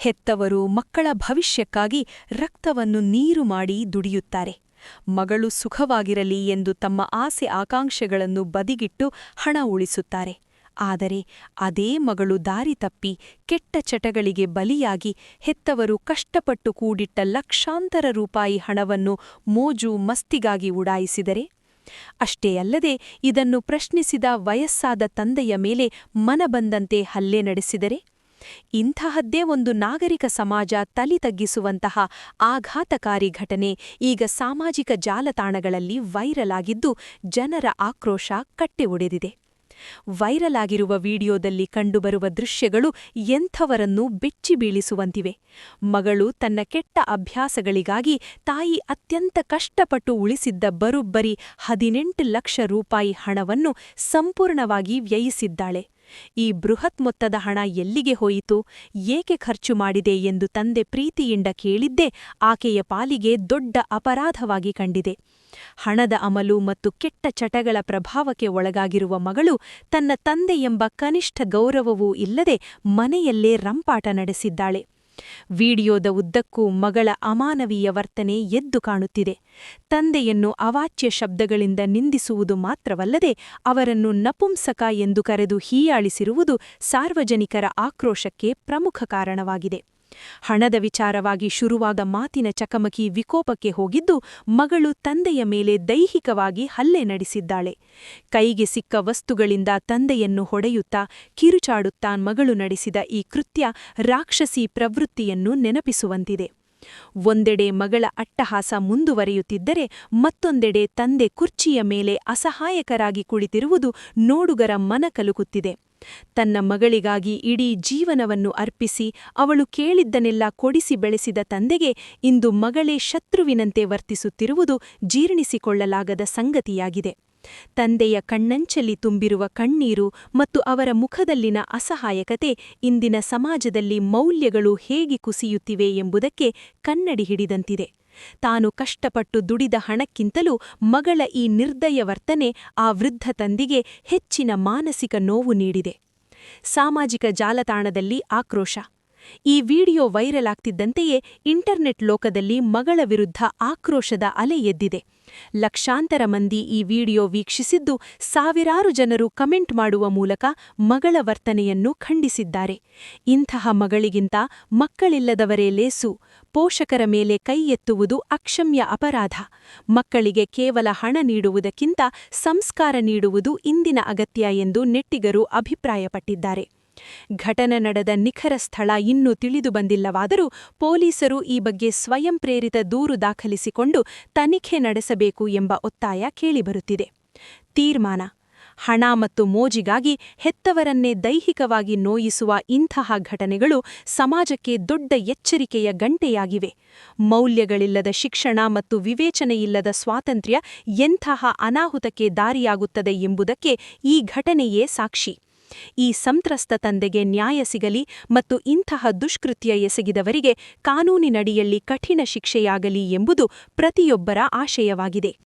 ಹೆತ್ತವರು ಮಕ್ಕಳ ಭವಿಷ್ಯಕ್ಕಾಗಿ ರಕ್ತವನ್ನು ನೀರು ಮಾಡಿ ದುಡಿಯುತ್ತಾರೆ. ಮಗಳು ಸುಖವಾಗಿರಲಿ ಎಂದು ತಮ್ಮ ಆಸೆ ಆಕಾಂಕ್ಷೆಗಳನ್ನು ಬದಿಗಿಟ್ಟು ಹಣ ಉಳಿಸುತ್ತಾರೆ. ಆದರೆ ಅದೇ ಮಗಳು ದಾರಿ ತಪ್ಪಿ ಕೆಟ್ಟ ಚಟಗಳಿಗೆ ಬಲಿಯಾಗಿ ಹೆತ್ತವರು ಕಷ್ಟಪಟ್ಟು ಕೂಡಿಟ್ಟ ಲಕ್ಷಾಂತರ ರೂಪಾಯಿ ಹಣವನ್ನು ಮೋಜು ಮಸ್ತಿಗಾಗಿ ಉಡಾಯಿಸಿದರೆ? ಅಷ್ಟೇ ಅಲ್ಲದೆ ಇದನ್ನು ಪ್ರಶ್ನಿಸಿದ ವಯಸ್ಸಾದ ತಂದೆಯ ಮೇಲೆ ಮನಬಂದಂತೆ ಹಲ್ಲೆ ನಡೆಸಿದರೆ? ಇಂತಹದ್ದೇ ಒಂದು ನಾಗರಿಕ ಸಮಾಜ ತಲಿ ತಗ್ಗಿಸುವಂತಹ ಆಘಾತಕಾರಿ ಘಟನೆ ಈಗ ಸಾಮಾಜಿಕ ಜಾಲತಾಣಗಳಲ್ಲಿ ವೈರಲ್ ಆಗಿದ್ದು ಜನರ ಆಕ್ರೋಶ ಕಟ್ಟೆ ಒಡೆದಿದೆ. ವೈರಲ್ ಆಗಿರುವ ವಿಡಿಯೋದಲ್ಲಿ ಕಂಡುಬರುವ ದೃಶ್ಯಗಳು ಎಂಥವರನ್ನೂ ಬೆಚ್ಚಿ ಬೀಳಿಸುವಂತಿವೆ. ಮಗಳು ತನ್ನ ಕೆಟ್ಟ ಅಭ್ಯಾಸಗಳಿಗಾಗಿ ತಾಯಿ ಅತ್ಯಂತ ಕಷ್ಟಪಟ್ಟು ಉಳಿಸಿದ್ದ ಬರುಬ್ಬರಿ ಹದಿನೆಂಟು ಲಕ್ಷ ರೂಪಾಯಿ ಹಣವನ್ನು ಸಂಪೂರ್ಣವಾಗಿ ವ್ಯಯಿಸಿದ್ದಾಳೆ. ಈ ಬೃಹತ್ ಮೊತ್ತದ ಹಣ ಎಲ್ಲಿಗೆ ಹೋಯಿತು, ಏಕೆ ಖರ್ಚು ಮಾಡಿದೆ ಎಂದು ತಂದೆ ಪ್ರೀತಿಯಿಂದ ಕೇಳಿದ್ದೇ ಆಕೆಯ ಪಾಲಿಗೆ ದೊಡ್ಡ ಅಪರಾಧವಾಗಿ ಕಂಡಿದೆ. ಹಣದ ಅಮಲು ಮತ್ತು ಕೆಟ್ಟ ಚಟಗಳ ಪ್ರಭಾವಕ್ಕೆ ಒಳಗಾಗಿರುವ ಮಗಳು ತನ್ನ ತಂದೆ ಎಂಬ ಕನಿಷ್ಠ ಗೌರವವೂ ಇಲ್ಲದೆ ಮನೆಯಲ್ಲೇ ರಂಪಾಟ ನಡೆಸಿದ್ದಾಳೆ. ವಿಡಿಯೋದ ಉದ್ದಕ್ಕೂ ಮಗಳ ಅಮಾನವೀಯ ವರ್ತನೆ ಎದ್ದು ಕಾಣುತ್ತಿದೆ. ತಂದೆಯನ್ನು ಅವಾಚ್ಯ ಶಬ್ದಗಳಿಂದ ನಿಂದಿಸುವುದು ಮಾತ್ರವಲ್ಲದೆ ಅವರನ್ನು ನಪುಂಸಕ ಎಂದು ಕರೆದು ಹೀಯಾಳಿಸಿರುವುದು ಸಾರ್ವಜನಿಕರ ಆಕ್ರೋಶಕ್ಕೆ ಪ್ರಮುಖ ಕಾರಣವಾಗಿದೆ. ಹಣದ ವಿಚಾರವಾಗಿ ಶುರುವಾದ ಮಾತಿನ ಚಕಮಕಿ ವಿಕೋಪಕ್ಕೆ ಹೋಗಿದ್ದು ಮಗಳು ತಂದೆಯ ಮೇಲೆ ದೈಹಿಕವಾಗಿ ಹಲ್ಲೆ ನಡೆಸಿದ್ದಾಳೆ. ಕೈಗೆ ಸಿಕ್ಕ ವಸ್ತುಗಳಿಂದ ತಂದೆಯನ್ನು ಹೊಡೆಯುತ್ತಾ ಕಿರುಚಾಡುತ್ತಾ ಮಗಳು ನಡೆಸಿದ ಈ ಕೃತ್ಯ ರಾಕ್ಷಸಿ ಪ್ರವೃತ್ತಿಯನ್ನು ನೆನಪಿಸುವಂತಿದೆ. ಒಂದೆಡೆ ಮಗಳ ಅಟ್ಟಹಾಸ ಮುಂದುವರಿಯುತ್ತಿದ್ದರೆ ಮತ್ತೊಂದೆಡೆ ತಂದೆ ಕುರ್ಚಿಯ ಮೇಲೆ ಅಸಹಾಯಕರಾಗಿ ಕುಳಿತಿರುವುದು ನೋಡುಗರ ಮನ ಕಲುಕುತ್ತಿದೆ. ತನ್ನ ಮಗಳಿಗಾಗಿ ಇಡೀ ಜೀವನವನ್ನು ಅರ್ಪಿಸಿ ಅವಳು ಕೇಳಿದ್ದನ್ನೆಲ್ಲ ಕೊಡಿಸಿ ಬೆಳೆಸಿದ ತಂದೆಗೆ ಇಂದು ಮಗಳೇ ಶತ್ರುವಿನಂತೆ ವರ್ತಿಸುತ್ತಿರುವುದು ಜೀರ್ಣಿಸಿಕೊಳ್ಳಲಾಗದ ಸಂಗತಿಯಾಗಿದೆ. ತಂದೆಯ ಕಣ್ಣಂಚಲಿ ತುಂಬಿರುವ ಕಣ್ಣೀರು ಮತ್ತು ಅವರ ಮುಖದಲ್ಲಿನ ಅಸಹಾಯಕತೆ ಇಂದಿನ ಸಮಾಜದಲ್ಲಿ ಮೌಲ್ಯಗಳು ಹೇಗೆ ಕುಸಿಯುತ್ತಿವೆ ಎಂಬುದಕ್ಕೆ ಕನ್ನಡಿ ಹಿಡಿದಂತಿದೆ. ತಾನು ಕಷ್ಟಪಟ್ಟು ದುಡಿದ ಹಣಕ್ಕಿಂತಲೂ ಮಗಳ ಈ ನಿರ್ದಯ ವರ್ತನೆ ಆ ವೃದ್ಧ ತಂದಿಗೆ ಹೆಚ್ಚಿನ ಮಾನಸಿಕ ನೋವು ನೀಡಿದೆ. ಸಾಮಾಜಿಕ ಜಾಲತಾಣದಲ್ಲಿ ಆಕ್ರೋಶ. ಈ ವಿಡಿಯೋ ವೈರಲ್ ಆಗ್ತಿದ್ದಂತೆಯೇ ಇಂಟರ್ನೆಟ್ ಲೋಕದಲ್ಲಿ ಮಗಳ ವಿರುದ್ಧ ಆಕ್ರೋಶದ ಅಲೆ ಎದ್ದಿದೆ. ಲಕ್ಷಾಂತರ ಮಂದಿ ಈ ವಿಡಿಯೋ ವೀಕ್ಷಿಸಿದ್ದು ಸಾವಿರಾರು ಜನರು ಕಮೆಂಟ್ ಮಾಡುವ ಮೂಲಕ ಮಗಳ ವರ್ತನೆಯನ್ನು ಖಂಡಿಸಿದ್ದಾರೆ. ಇಂತಹ ಮಗಳಿಗಿಂತ ಮಕ್ಕಳಿಲ್ಲದವರೇ ಲೇಸು. ಪೋಷಕರ ಮೇಲೆ ಕೈ ಎತ್ತುವುದು ಅಕ್ಷಮ್ಯ ಅಪರಾಧ. ಮಕ್ಕಳಿಗೆ ಕೇವಲ ಹಣ ನೀಡುವುದಕ್ಕಿಂತ ಸಂಸ್ಕಾರ ನೀಡುವುದು ಇಂದಿನ ಅಗತ್ಯ ಎಂದು ನೆಟ್ಟಿಗರು ಅಭಿಪ್ರಾಯಪಟ್ಟಿದ್ದಾರೆ. ಘಟನೆ ನಡೆದ ನಿಖರ ಸ್ಥಳ ಇನ್ನೂ ತಿಳಿದು ಬಂದಿಲ್ಲವಾದರೂ ಪೊಲೀಸರು ಈ ಬಗ್ಗೆ ಸ್ವಯಂ ಪ್ರೇರಿತ ದೂರು ದಾಖಲಿಸಿಕೊಂಡು ತನಿಖೆ ನಡೆಸಬೇಕು ಎಂಬ ಒತ್ತಾಯ ಕೇಳಿಬರುತ್ತಿದೆ. ತೀರ್ಮಾನ. ಹಣ ಮತ್ತು ಮೋಜಿಗಾಗಿ ಹೆತ್ತವರನ್ನೇ ದೈಹಿಕವಾಗಿ ನೋಯಿಸುವ ಇಂತಹ ಘಟನೆಗಳು ಸಮಾಜಕ್ಕೆ ದೊಡ್ಡ ಎಚ್ಚರಿಕೆಯ ಗಂಟೆಯಾಗಿವೆ. ಮೌಲ್ಯಗಳಿಲ್ಲದ ಶಿಕ್ಷಣ ಮತ್ತು ವಿವೇಚನೆಯಿಲ್ಲದ ಸ್ವಾತಂತ್ರ್ಯ ಎಂತಹ ಅನಾಹುತಕ್ಕೆ ದಾರಿಯಾಗುತ್ತದೆ ಎಂಬುದಕ್ಕೆ ಈ ಘಟನೆಯೇ ಸಾಕ್ಷಿ. ಈ ಸಂತ್ರಸ್ತ ತಂದೆಗೆ ನ್ಯಾಯ ಸಿಗಲಿ ಮತ್ತು ಇಂತಹ ದುಷ್ಕೃತ್ಯ ಎಸಗಿದವರಿಗೆ ಕಾನೂನಿನಡಿಯಲ್ಲಿ ಕಠಿಣ ಶಿಕ್ಷೆಯಾಗಲಿ ಎಂಬುದು ಪ್ರತಿಯೊಬ್ಬರ ಆಶಯವಾಗಿದೆ.